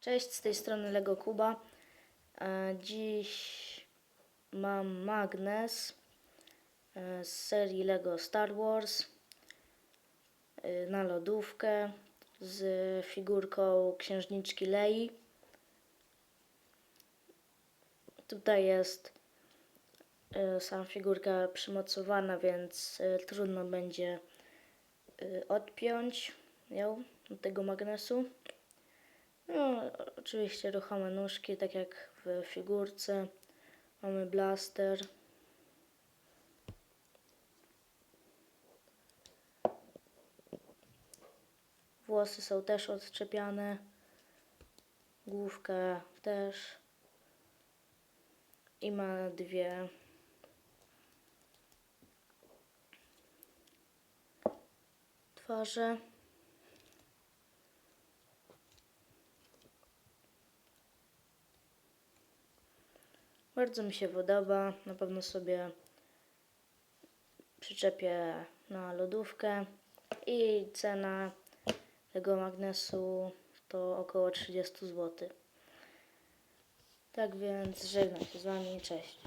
Cześć, z tej strony Lego Kuba. E, Dziś mam magnes e, z serii Lego Star Wars e, na lodówkę z figurką księżniczki Lei. Tutaj jest sama figurka przymocowana, więc trudno będzie odpiąć ją od tego magnesu. Oczywiście ruchome nóżki, tak jak w figurce. Mamy blaster. Włosy są też odczepiane. Główka też. I ma dwie twarze. Bardzo mi się podoba. Na pewno sobie przyczepię na lodówkę. I cena tego magnesu to około 30 zł. Tak więc żegnam się z Wami. Cześć.